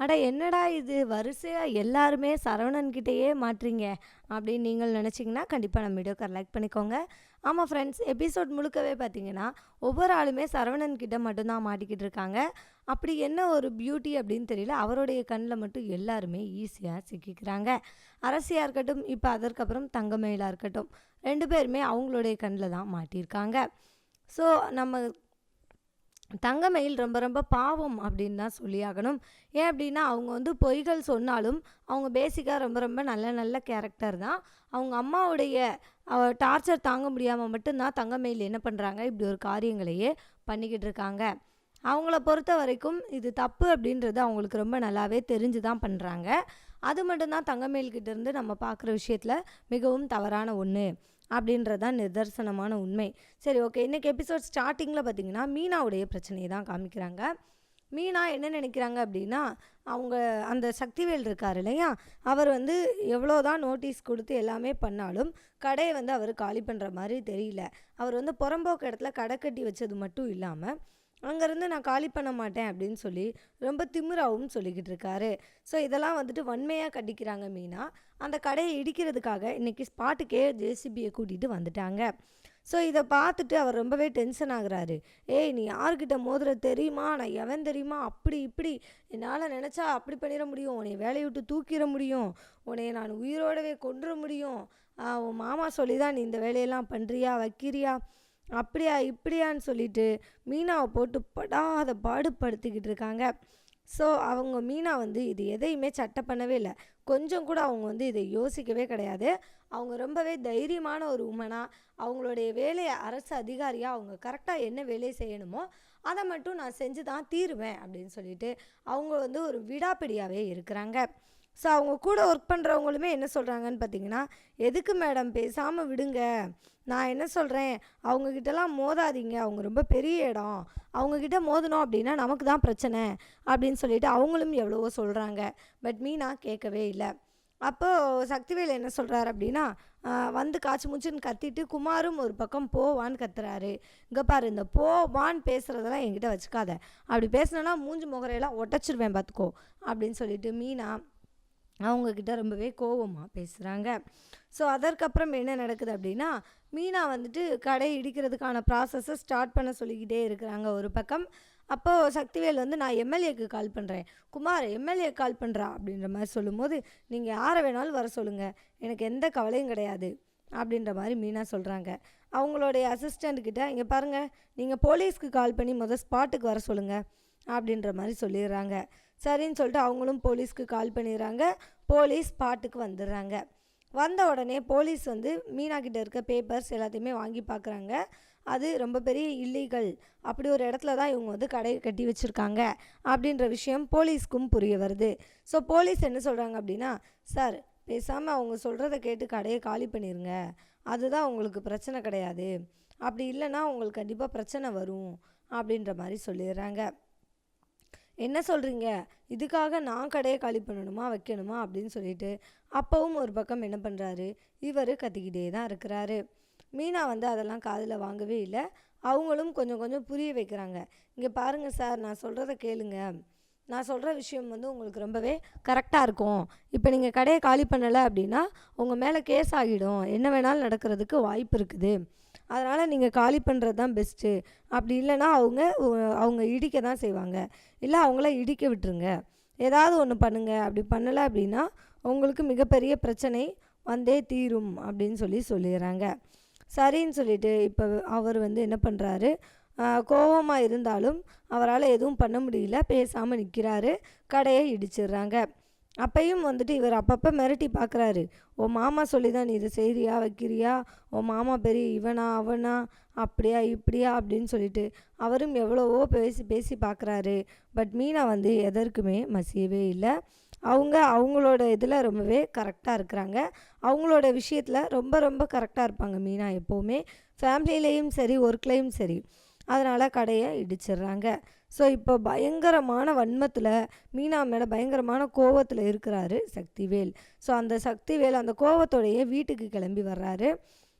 அட என்னடா இது? வரிசையாக எல்லாருமே சரவணன்கிட்டயே மாட்டுறீங்க அப்படின்னு நீங்கள் நினச்சிங்கன்னா கண்டிப்பாக நம்ம வீடியோக்கார் லைக் பண்ணிக்கோங்க. ஆமாம் ஃப்ரெண்ட்ஸ் எபிசோட் முழுக்கவே பார்த்தீங்கன்னா ஒவ்வொரு ஆளுமே சரவணன்கிட்ட மட்டும்தான் மாட்டிக்கிட்டு இருக்காங்க. அப்படி என்ன ஒரு பியூட்டி அப்படின்னு தெரியல. அவருடைய கண்ணில் மட்டும் எல்லாருமே ஈஸியாக சிக்கிக்கிறாங்க. அரசியாக இருக்கட்டும் இப்போ அதற்கப்புறம் தங்கமயிலாக இருக்கட்டும் ரெண்டு பேருமே அவங்களுடைய கண்ணில் தான் மாட்டியிருக்காங்க ஸோ நம்ம தங்கமயில் ரொம்ப ரொம்ப பாவம் அப்படின்னு தான் சொல்லியாகணும். ஏன் அப்படின்னா அவங்க வந்து பொய்கள் சொன்னாலும் அவங்க பேசிக்காக ரொம்ப ரொம்ப நல்ல நல்ல கேரக்டர் தான். அவங்க அம்மாவுடைய டார்ச்சர் தாங்க முடியாமல் மட்டும்தான் தங்கமயில் என்ன பண்ணுறாங்க இப்படி ஒரு காரியங்களையே பண்ணிக்கிட்டு இருக்காங்க. அவங்கள பொறுத்த வரைக்கும் இது தப்பு அப்படின்றது அவங்களுக்கு ரொம்ப நல்லாவே தெரிஞ்சு தான் பண்ணுறாங்க அது மட்டும்தான் தங்கமயில்கிட்ட இருந்து நம்ம பார்க்குற விஷயத்தில் மிகவும் தவறான ஒன்று அப்படின்றது தான் நிதர்சனமான உண்மை. சரி ஓகே இன்றைக்கி எபிசோட் ஸ்டார்டிங்கில் பார்த்தீங்கன்னா மீனாவுடைய பிரச்சனையை தான் காமிக்கிறாங்க. மீனா என்ன நினைக்கிறாங்க அப்படின்னா அவங்க அந்த சக்திவேல் இருக்கார் இல்லையா? அவர் வந்து எவ்வளோ தான் நோட்டீஸ் கொடுத்து எல்லாமே பண்ணாலும் கடையை வந்து அவர் காலி பண்ணுற மாதிரி தெரியல. அவர் வந்து புறம்போக்கு இடத்துல கடை கட்டி வச்சது மட்டும் இல்லாமல் அங்கேருந்து நான் காலி பண்ண மாட்டேன் அப்படின்னு சொல்லி ரொம்ப திமிராவும் சொல்லிக்கிட்டு இருக்காரு. ஸோ இதெல்லாம் வந்துட்டு வன்மையாக கட்டிக்கிறாங்க மீனா. அந்த கடையை இடிக்கிறதுக்காக இன்றைக்கி ஸ்பாட்டுக்கே ஜேசிபியை கூட்டிகிட்டு வந்துட்டாங்க. ஸோ இதை பார்த்துட்டு அவர் ரொம்பவே டென்ஷன் ஆகுறாரு. ஏய் நீ யார்கிட்ட மோதுற தெரியுமா? நான் எவன் தெரியுமா? அப்படி இப்படி. என்னால் நினச்சா அப்படி பண்ணிட முடியும். உன்னை வேலையை விட்டு தூக்கிட முடியும். உன்னைய நான் உயிரோடவே கொண்டுட முடியும். உன் மாமா சொல்லி தான் நீ இந்த வேலையெல்லாம் பண்ணுறியா வைக்கிறியா? அப்படியா இப்படியான்னு சொல்லிட்டு மீனாவை போட்டு படாத பாடுபடுத்திக்கிட்டு இருக்காங்க. ஸோ அவங்க மீனா வந்து இது எதையுமே சட்டை பண்ணவே இல்லை. கொஞ்சம் கூட அவங்க வந்து இதை யோசிக்கவே கிடையாது. அவங்க ரொம்பவே தைரியமான ஒரு உமனாக அவங்களுடைய வேலையை அரசு அதிகாரியாக அவங்க கரெக்டாக என்ன வேலையை செய்யணுமோ அதை மட்டும் நான் செஞ்சு தான் தீருவேன் அப்படின்னு சொல்லிட்டு அவங்க வந்து ஒரு விடாப்பிடியாகவே இருக்கிறாங்க. ஸோ அவங்க கூட ஒர்க் பண்ணுறவங்களுமே என்ன சொல்கிறாங்கன்னு பார்த்தீங்கன்னா எதுக்கு மேடம் பேசாமல் விடுங்க. நான் என்ன சொல்கிறேன் அவங்கக்கிட்டலாம் மோதாதீங்க. அவங்க ரொம்ப பெரிய இடம். அவங்கக்கிட்ட மோதணும் அப்படின்னா நமக்கு தான் பிரச்சனை. அப்படின்னு சொல்லிட்டு அவங்களும் எவ்வளவோ சொல்கிறாங்க பட் மீனா கேட்கவே இல்லை. அப்போது சக்திவேல் என்ன சொல்கிறாரு அப்படின்னா வந்து காய்ச்சி மூச்சுன்னு கத்திட்டு குமாரும் ஒரு பக்கம் போவான்னு கத்துறாரு. இங்கே பாரு இந்த போவான்னு பேசுகிறதெல்லாம் என்கிட்ட வச்சுக்காத. அப்படி பேசினேன்னா மூஞ்சி முகரையெல்லாம் ஒட்டச்சிருவேன் பார்த்துக்கோ அப்படின்னு சொல்லிட்டு மீனா அவங்கக்கிட்ட ரொம்பவே கோவமாக பேசுகிறாங்க ஸோ அதற்கப்புறம் என்ன நடக்குது அப்படின்னா மீனா வந்துட்டு கடை இடிக்கிறதுக்கான ப்ராசஸை ஸ்டார்ட் பண்ண சொல்லிக்கிட்டே இருக்கிறாங்க ஒரு பக்கம். அப்போது சக்திவேல் வந்து நான் எம்எல்ஏக்கு கால் பண்ணுறேன் குமார் எம்எல்ஏ கால் பண்ணுறா அப்படின்ற மாதிரி சொல்லும்போது நீங்கள் யாரை வேணாலும் வர சொல்லுங்கள் எனக்கு எந்த கவலையும் கிடையாது. அப்படின்ற மாதிரி மீனா சொல்கிறாங்க அவங்களுடைய அசிஸ்டண்ட்கிட்ட இங்கே பாருங்கள் நீங்கள் போலீஸ்க்கு கால் பண்ணி முதல் ஸ்பாட்டுக்கு வர சொல்லுங்கள் அப்படின்ற மாதிரி சொல்லிடுறாங்க. சரின்னு சொல்லிட்டு அவங்களும் போலீஸ்க்கு கால் பண்ணிடுறாங்க. போலீஸ் ஸ்பாட்டுக்கு வந்துடுறாங்க. வந்த உடனே போலீஸ் வந்து மீனா கிட்ட இருக்க பேப்பர்ஸ் எல்லாத்தையுமே வாங்கி பார்க்குறாங்க அது ரொம்ப பெரிய இல்லீகல் அப்படி ஒரு இடத்துல தான் இவங்க வந்து கடை கட்டி வச்சுருக்காங்க அப்படின்ற விஷயம் போலீஸ்க்கும் புரிய வருது. ஸோ போலீஸ் என்ன சொல்கிறாங்க அப்படின்னா சார் பேசாமல் அவங்க சொல்கிறத கேட்டு கடையை காலி பண்ணிடுங்க அதுதான் உங்களுக்கு பிரச்சனை கிடையாது. அப்படி இல்லைன்னா உங்களுக்கு கண்டிப்பாக பிரச்சனை வரும். அப்படின்ற மாதிரி சொல்லிடுறாங்க. என்ன சொல்கிறீங்க இதுக்காக நான் கடையை காலி பண்ணணுமா வைக்கணுமா அப்படின்னு சொல்லிட்டு அப்பவும் ஒரு பக்கம் என்ன பண்ணுறாரு இவர் கத்திக்கிட்டே தான் இருக்கிறாரு. மீனா வந்து அதெல்லாம் காதில் வாங்கவே இல்லை. அவங்களும் கொஞ்சம் கொஞ்சம் புரிய வைக்கிறாங்க. இங்கே பாருங்கள் சார் நான் சொல்கிறத கேளுங்க. நான் சொல்கிற விஷயம் வந்து உங்களுக்கு ரொம்பவே கரெக்டாக இருக்கும். இப்போ நீங்கள் கடையை காலி பண்ணலை அப்படின்னா உங்கள் மேலே கேஸ் ஆகிடும். என்ன வேணாலும் நடக்கிறதுக்கு வாய்ப்பு இருக்குது. அதனால் நீங்கள் காலி பண்ணுறது தான் பெஸ்ட்டு அப்படி இல்லைன்னா அவங்க அவங்க இடிக்க தான் செய்வாங்க. இல்லை அவங்கள இடிக்க விட்டுருங்க. ஏதாவது ஒன்று பண்ணுங்கள் அப்படி பண்ணலை அப்படின்னா உங்களுக்கு மிகப்பெரிய பிரச்சனை வந்தே தீரும் அப்படின்னு சொல்லி சொல்லிடுறாங்க. சரின்னு சொல்லிட்டு இப்போ அவர் வந்து என்ன பண்ணுறாரு கோபமாக இருந்தாலும் அவரால் எதுவும் பண்ண முடியல. பேசாமல் நிற்கிறாரு கடையை இடிச்சிடுறாங்க. அப்பையும் வந்துட்டு இவர் அப்பப்போ மிரட்டி பார்க்குறாரு ஓ மாமா சொல்லி தான் நீ இதை செய்கிறியா வைக்கிறியா? ஓ மாமா பெரிய இவனா அவனா? அப்படியா இப்படியா? அப்படின்னு சொல்லிட்டு அவரும் எவ்வளவோ பேசி பேசி பார்க்குறாரு பட் மீனா வந்து எதற்குமே மசியவே இல்லை. அவங்க அவங்களோட இதில் ரொம்பவே கரெக்டாக இருக்கிறாங்க. அவங்களோட விஷயத்தில் ரொம்ப ரொம்ப கரெக்டாக இருப்பாங்க மீனா எப்போவுமே. ஃபேமிலியிலையும் சரி ஒர்க்லேயும் சரி. அதனால் கடையை இடிச்சிடுறாங்க. ஸோ இப்போ பயங்கரமான வன்மத்தில் மீனா மேலே பயங்கரமான கோவத்தில் இருக்கிறாரு சக்திவேல். ஸோ அந்த சக்திவேல் அந்த கோவத்தோடையே வீட்டுக்கு கிளம்பி வர்றாரு.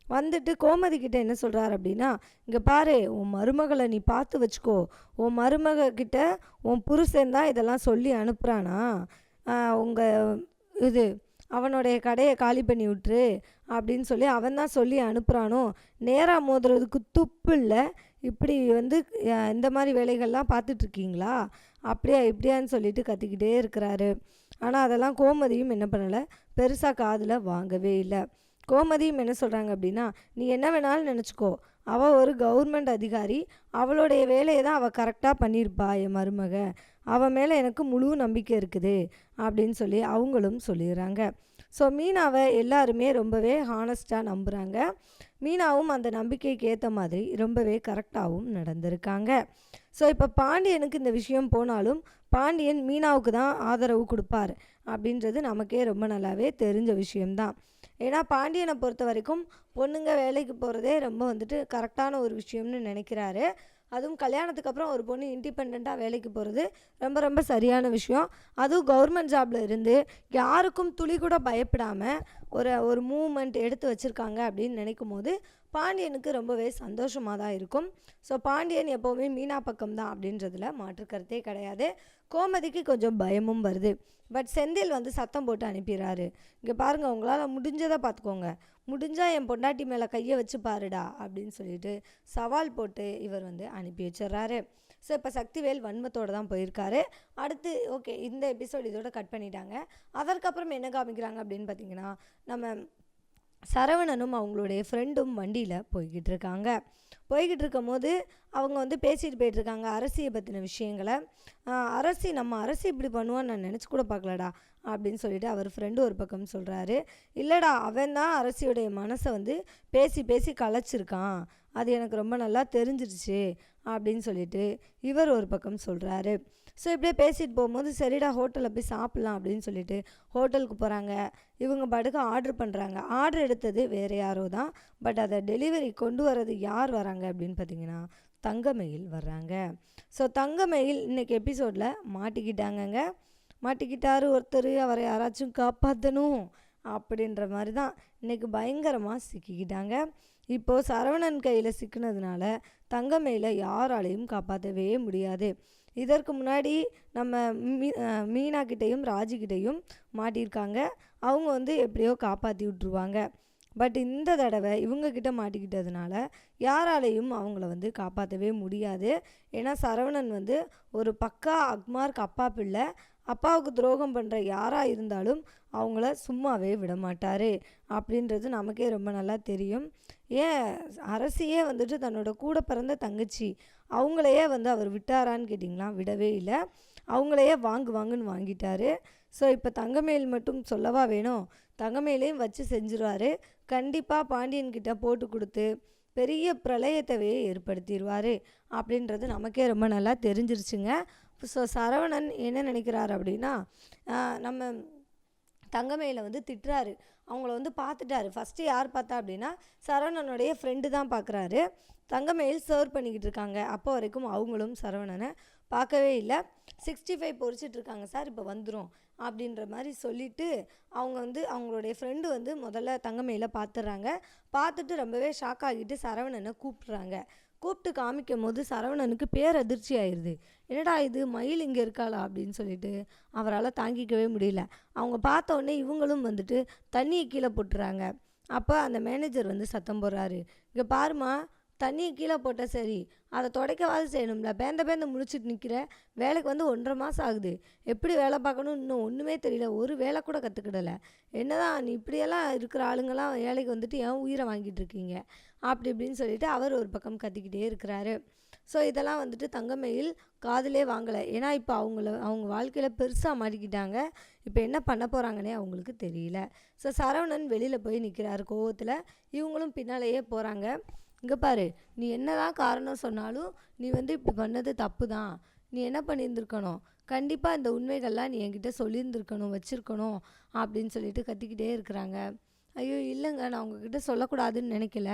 வந்துட்டு கோமதி கிட்ட என்ன சொல்கிறார் அப்படின்னா இங்கே பாரு உன் மருமகளை நீ பார்த்து வச்சுக்கோ. உன் மருமக கிட்ட உன் புருஷன் தான் இதெல்லாம் சொல்லி அனுப்புகிறானா உங்கள் இது அவனுடைய கடையை காலி பண்ணி விட்டுரு அப்படின்னு சொல்லி அவன் தான் சொல்லி அனுப்புகிறானோ நேராக மோதுறதுக்கு துப்பு இல்லை. இப்படி வந்து இந்த மாதிரி வேலைகள்லாம் பார்த்துட்ருக்கீங்களா? அப்படியா இப்படியான்னு சொல்லிட்டு கத்திக்கிட்டே இருக்கிறாரு. ஆனால் அதெல்லாம் கோமதியும் என்ன பண்ணலை? பெருசாக காதில் வாங்கவே இல்லை. கோமதியும் என்ன சொல்கிறாங்க அப்படின்னா நீ என்ன வேணாலும் நினச்சிக்கோ. அவள் ஒரு கவர்மெண்ட் அதிகாரி. அவளுடைய வேலையை தான் அவள் கரெக்டாக பண்ணியிருப்பா என் மருமக. அவன் மேலே எனக்கு முழு நம்பிக்கை இருக்குது அப்படின்னு சொல்லி அவங்களும் சொல்லிடுறாங்க ஸோ மீனாவை எல்லாருமே ரொம்பவே ஹானஸ்ட்டாக நம்புகிறாங்க மீனாவும் அந்த நம்பிக்கைக்கு ஏற்ற மாதிரி ரொம்பவே கரெக்டாகவும் நடந்திருக்காங்க. ஸோ இப்போ பாண்டியனுக்கு இந்த விஷயம் போனாலும் பாண்டியன் மீனாவுக்கு தான் ஆதரவு கொடுப்பார் அப்படின்றது நமக்கே ரொம்ப நல்லாவே தெரிஞ்ச விஷயம்தான். ஏன்னா பாண்டியனை பொறுத்த வரைக்கும் பொண்ணுங்க வேலைக்கு போகிறதே ரொம்ப வந்துட்டு கரெக்டான ஒரு விஷயம்னு நினைக்கிறாரு. அதுவும் கல்யாணத்துக்கு அப்புறம் ஒரு பொண்ணு இண்டிபெண்ட்டாக வேலைக்கு போகிறது ரொம்ப ரொம்ப சரியான விஷயம். அதுவும் கவர்மெண்ட் ஜாபில் இருந்து யாருக்கும் துளி கூட பயப்படாமல் ஒரு ஒரு மூமெண்ட் எடுத்து வச்சுருக்காங்க அப்படின்னு நினைக்கும் போது பாண்டியனுக்கு ரொம்பவே சந்தோஷமாக தான் இருக்கும். ஸோ பாண்டியன் எப்போவுமே மீனா பக்கம் தான் அப்படின்றதுல மாற்று கருத்தே கிடையாது. கோமதிக்கு கொஞ்சம் பயமும் வருது. பட் செந்தில் வந்து சத்தம் போட்டு அனுப்பிடுறாரு. இங்கே பாருங்கள் உங்களால் முடிஞ்சதை பார்த்துக்கோங்க. முடிஞ்சால் என் பொண்டாட்டி மேலே கையை வச்சு பாருடா அப்படின்னு சொல்லிட்டு சவால் போட்டு இவர் வந்து அனுப்பி வச்சிடுறாரு. ஸோ இப்போ சக்திவேல் வன்மத்தோடு தான் போயிருக்காரு. அடுத்து ஓகே இந்த எபிசோட் இதோட கட் பண்ணிட்டாங்க. அதற்கப்புறம் என்ன காமிக்கிறாங்க அப்படின்னு பார்த்தீங்கன்னா நம்ம சரவணனும் அவங்களுடைய ஃப்ரெண்டும் வண்டியில் போய்கிட்டு இருக்காங்க போய்கிட்டு இருக்கும்போது அவங்க வந்து பேசிட்டு போயிட்டுருக்காங்க அரசியை பற்றின விஷயங்களை. அரசி நம்ம அரசி இப்படி பண்ணுவான்னு நான் நினச்சி கூட பார்க்கலடா அப்படின்னு சொல்லிட்டு அவர் ஃப்ரெண்டு ஒரு பக்கம் சொல்கிறாரு இல்லைடா அவன் தான் அரசியுடைய மனசை வந்து பேசி பேசி கலைச்சிருக்கான். அது எனக்கு ரொம்ப நல்லா தெரிஞ்சிருச்சு அப்படின்னு சொல்லிட்டு இவர் ஒரு பக்கம் சொல்கிறாரு ஸோ இப்படியே பேசிட்டு போகும்போது சரிடா ஹோட்டலில் போய் சாப்பிட்லாம் அப்படின்னு சொல்லிட்டு ஹோட்டலுக்கு போகிறாங்க இவங்க படுக்க ஆர்டர் பண்ணுறாங்க ஆர்டர் எடுத்தது வேறு யாரோ தான். பட் அதை டெலிவரி கொண்டு வர்றது யார் வராங்க அப்படின்னு பார்த்தீங்கன்னா தங்கமயில் வர்றாங்க. ஸோ தங்கமயில் இன்றைக்கி எபிசோடில் மாட்டிக்கிட்டாங்கங்க. மாட்டிக்கிட்டாரு ஒருத்தர் அவரை யாராச்சும் காப்பாற்றணும் அப்படின்ற மாதிரி தான் இன்றைக்கி பயங்கரமாக சிக்கிக்கிட்டாங்க. இப்போது சரவணன் கையில் சிக்கினதுனால தங்கமயில யாராலையும் காப்பாற்றவே முடியாது. இதற்கு முன்னாடி நம்ம மீ மீனாக்கிட்டேயும் மீனா கிட்டேயும் மாட்டியிருக்காங்க. அவங்க வந்து எப்படியோ காப்பாற்றி விட்ருவாங்க பட் இந்த தடவை இவங்கக்கிட்ட மாட்டிக்கிட்டதுனால யாராலையும் அவங்கள வந்து காப்பாற்றவே முடியாது. ஏன்னா சரவணன் வந்து ஒரு பக்கா அக்மார்க் அப்பா பிள்ளை. அப்பாவுக்கு துரோகம் பண்ணுற யாராக இருந்தாலும் அவங்கள சும்மாவே விட மாட்டார் அப்படின்றது நமக்கே ரொம்ப நல்லா தெரியும். ஏன் அரசியே வந்துட்டு தன்னோட கூட பிறந்த தங்கச்சி அவங்களையே வந்து அவர் விட்டாரான்னு கேட்டிங்களா? விடவே இல்லை. அவங்களையே வாங்கு வாங்குன்னு வாங்கிட்டாரு. ஸோ இப்போ தங்கமேல் மட்டும் சொல்லவா வேணும்? தங்கமேலையும் வச்சு செஞ்சுருவாரு. கண்டிப்பாக பாண்டியன்கிட்ட போட்டு கொடுத்து பெரிய பிரளயத்தவையை ஏற்படுத்திடுவார் அப்படின்றது நமக்கே ரொம்ப நல்லா தெரிஞ்சிருச்சுங்க. ஸோ சரவணன் என்ன நினைக்கிறார் அப்படின்னா நம்ம தங்கமயில வந்து திட்டுறாரு. அவங்கள வந்து பார்த்துட்டாரு. ஃபஸ்ட்டு யார் பார்த்தா அப்படின்னா சரவணனுடைய ஃப்ரெண்டு தான் பார்க்குறாரு. தங்கமயில் சர்வ் பண்ணிக்கிட்டு இருக்காங்க. அப்போ வரைக்கும் அவங்களும் சரவணனை பார்க்கவே இல்லை. சிக்ஸ்டி ஃபைவ் பொறிச்சிட்டு இருக்காங்க. சார் இப்போ வந்துடும் அப்படின்ற மாதிரி சொல்லிட்டு அவங்க வந்து அவங்களுடைய ஃப்ரெண்டு வந்து முதல்ல தங்கமயில பார்த்துட்றாங்க. பார்த்துட்டு ரொம்பவே ஷாக் ஆகிட்டு சரவணனை கூப்பிட்றாங்க. கூப்பிட்டு காமிக்கும் போது சரவணனுக்கு பேரதிர்ச்சி ஆயிடுது என்னடா இது? மயில் இங்கே இருக்காளா? அப்படின்னு சொல்லிட்டு அவரால் தாங்கிக்கவே முடியல. அவங்க பார்த்தோடனே இவங்களும் வந்துட்டு தண்ணியை கீழே போட்டுறாங்க. அப்போ அந்த மேனேஜர் வந்து சத்தம் போடுறாரு. இங்கே பாருமா தண்ணியை கீழே போட்ட சரி. அதை துடைக்கவாது செய்யணும்ல. பேந்த பேந்த முழிச்சிட்டு நிற்கிற வேலைக்கு வந்து ஒன்றரை மாதம் ஆகுது. எப்படி வேலை பார்க்கணும் இன்னும் ஒன்றுமே தெரியல. ஒரு வேலை கூட கற்றுக்கிடலை என்னதான் நீ இப்படியெல்லாம் இருக்கிற ஆளுங்கெல்லாம் வேலைக்கு வந்துட்டு ஏன் உயிரை வாங்கிட்டு இருக்கீங்க? அப்படி இப்படின்னு சொல்லிட்டு அவர் ஒரு பக்கம் கத்திக்கிட்டே இருக்கிறாரு. ஸோ இதெல்லாம் வந்துட்டு தங்கமயில் காதலே வாங்கலை. ஏன்னா இப்போ அவங்கள அவங்க வாழ்க்கையில் பெருசாக மாட்டிக்கிட்டாங்க. இப்போ என்ன பண்ண போகிறாங்கன்னே அவங்களுக்கு தெரியல. ஸோ சரவணன் வெளியில் போய் நிற்கிறாரு கோவத்தில். இவங்களும் பின்னாலேயே போகிறாங்க இங்கே பாரு நீ என்னதான் காரணம் சொன்னாலும் நீ வந்து இப்படி பண்ணது தப்பு தான் நீ என்ன பண்ணியிருந்துருக்கணும்? கண்டிப்பாக இந்த உண்மைகள்லாம் நீ என்கிட்ட சொல்லியிருந்துருக்கணும் வச்சுருக்கணும் அப்படின்னு சொல்லிட்டு கத்திக்கிட்டே இருக்கிறாங்க. ஐயோ இல்லைங்க. நான் உங்ககிட்ட சொல்லக்கூடாதுன்னு நினைக்கல.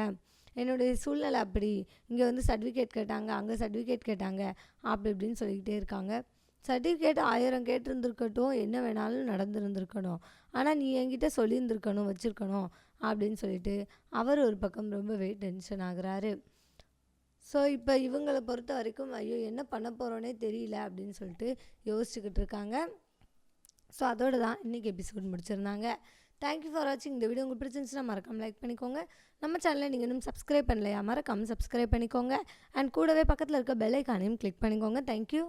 என்னுடைய சூழ்நிலை அப்படி. இங்கே வந்து சர்டிஃபிகேட் கேட்டாங்க அங்கே சர்டிஃபிகேட் கேட்டாங்க அப்படி இப்படின்னு சொல்லிக்கிட்டே இருக்காங்க. சர்டிஃபிகேட் ஆயிரம் கேட்டிருந்துருக்கட்டும் என்ன வேணாலும் நடந்துருந்துருக்கணும் ஆனால் நீ என்கிட்ட சொல்லியிருந்துருக்கணும் வச்சுருக்கணும் அப்படின்னு சொல்லிட்டு அவர் ஒரு பக்கம் ரொம்பவே டென்ஷன் ஆகுறாரு. ஸோ இப்போ இவங்களை பொறுத்த வரைக்கும் ஐயோ என்ன பண்ண போகிறோன்னே தெரியல அப்படின்னு சொல்லிட்டு யோசிச்சுக்கிட்டு இருக்காங்க. ஸோ அதோடு தான் இன்றைக்கி எபிசோட் முடிச்சிருந்தாங்க. தேங்க்யூ ஃபார் வாட்சிங் இந்த வீடியோ உங்களுக்கு பிடிச்சிருந்துச்சுன்னா மறக்காம லைக் பண்ணிக்கோங்க. நம்ம சேனலை நீங்கள் இன்னும் சப்ஸ்கிரைப் பண்ணலையா மறக்காம சப்ஸ்கிரைப் பண்ணிக்கோங்க. அண்ட் கூடவே பக்கத்தில் இருக்க பெல் ஐக்கானையும் கிளிக் பண்ணிக்கோங்க. தேங்க்யூ